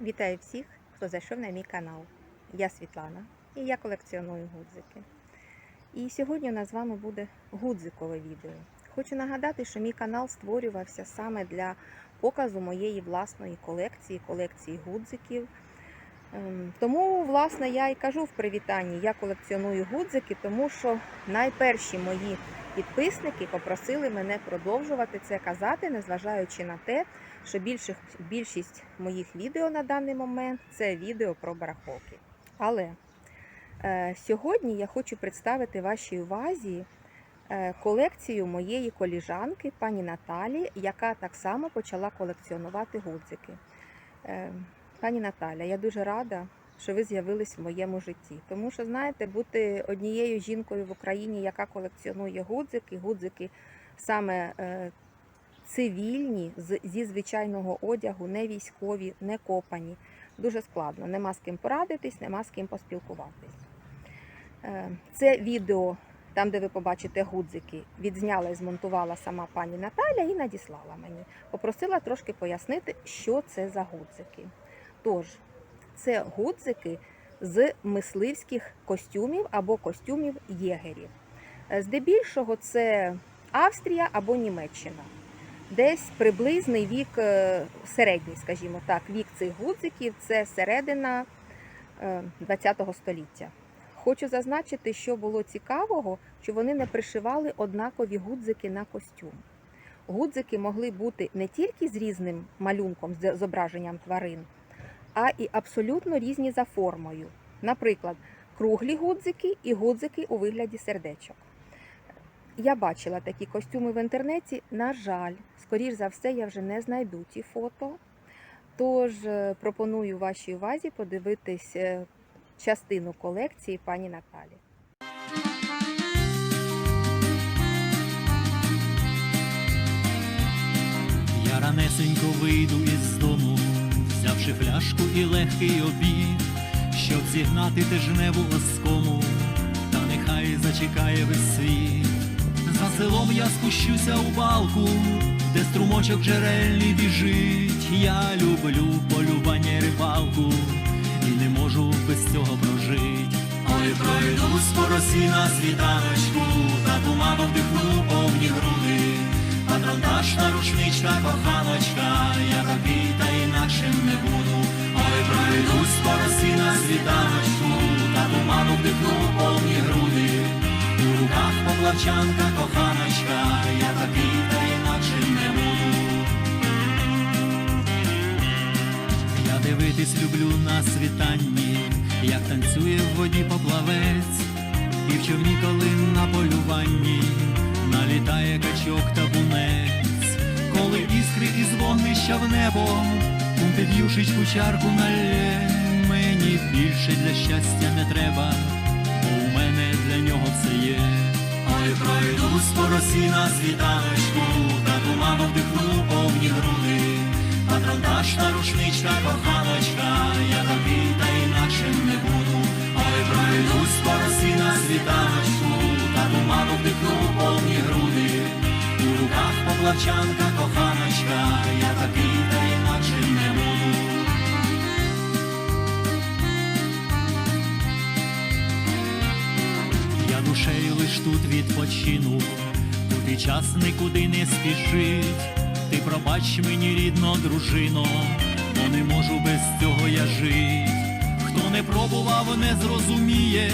Вітаю всіх, хто зайшов на мій канал. Я Світлана і я колекціоную гудзики. І сьогодні у нас з вами буде гудзикове відео. Хочу нагадати, що мій канал створювався саме для показу моєї власної колекції, колекції гудзиків. Ем, Тому, власне, я і кажу в привітанні, я колекціоную гудзики, тому що найперші мої підписники попросили мене продовжувати це казати, незважаючи на те, що більших, більшість моїх відео на даний момент це відео про барахолки. Але е, сьогодні я хочу представити вашій увазі е, колекцію моєї коліжанки пані Наталі, яка так само почала колекціонувати гудзики. Е, пані Наталя, я дуже рада, що ви з'явились в моєму житті. Тому що, знаєте, бути однією жінкою в Україні, яка колекціонує гудзики, гудзики саме е, цивільні, зі звичайного одягу, не військові, не копані. Дуже складно. Нема з ким порадитись, нема з ким поспілкуватись. Е, Це відео, там, де ви побачите гудзики, відзняла і змонтувала сама пані Наталя і надіслала мені. Попросила трошки пояснити, що це за гудзики. Тож, це гудзики з мисливських костюмів або костюмів єгерів. Е, Здебільшого це Австрія або Німеччина. Десь приблизний вік, е, середній, скажімо так, вік цих гудзиків це середина ХХ століття. Хочу зазначити, що було цікавого, що вони не пришивали однакові гудзики на костюм. Гудзики могли бути не тільки з різним малюнком, з зображенням тварин, а і абсолютно різні за формою. Наприклад, круглі гудзики і гудзики у вигляді сердечок. Я бачила такі костюми в інтернеті. На жаль, скоріш за все, я вже не знайду ті фото. Тож е, пропоную вашій увазі подивитись е, частину колекції пані Наталі. Я ранесенько вийду із дому, взявши фляжку і легкий обід, щоб зігнати те жневу оскому, та нехай зачекає весь світ. Селом я спущуся у балку, де струмочок джерельний біжить. Я люблю полювання рибалку, і не можу без цього прожить. Ой, пройду по росі на світаночку, та туману вдихну повні груди. Патронтаж та рушничка, коханочка, я такий та інакшим не буду. Руках коханочка, я такий та інакшим не буду. Я дивитись люблю на світанні, як танцює в воді поплавець, і в човні, коли на полюванні налітає качок та бунець, коли іскри із вогнища в небо, під'юшечку чарку налє, мені більше для щастя не треба, бо у мене для нього все є. Ой, пройду скоро сіна та туману вдихну повні груди. Патронтаж та рушничка, коханочка, я тобі та інакше не буду. Ой, пройду скоро сіна та туману вдихну повні груди. У руках поплавчанка, відпочину, тут і час нікуди не спішить. Ти пробач мені, рідно, дружино, бо не можу без цього я жить. Хто не пробував, не зрозуміє,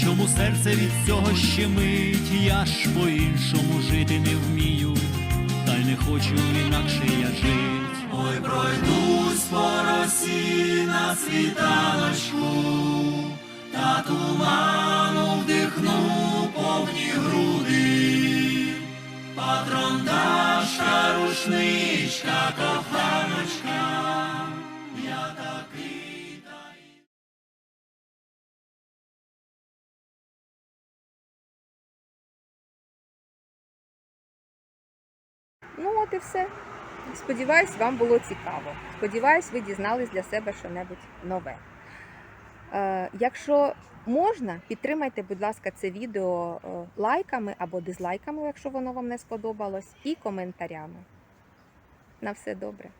чому серце від цього щемить. Я ж по-іншому жити не вмію, та й не хочу інакше я жить. Ой, пройдусь по росі на світаночку, та туману вдихну Рушничка, коханочка, я такий Ну, от і все. Сподіваюсь, вам було цікаво. Сподіваюсь, ви дізнались для себе щось нове. Е, якщо можна, підтримайте, будь ласка, це відео е, лайками або дизлайками, якщо воно вам не сподобалось, і коментарями. На все добре.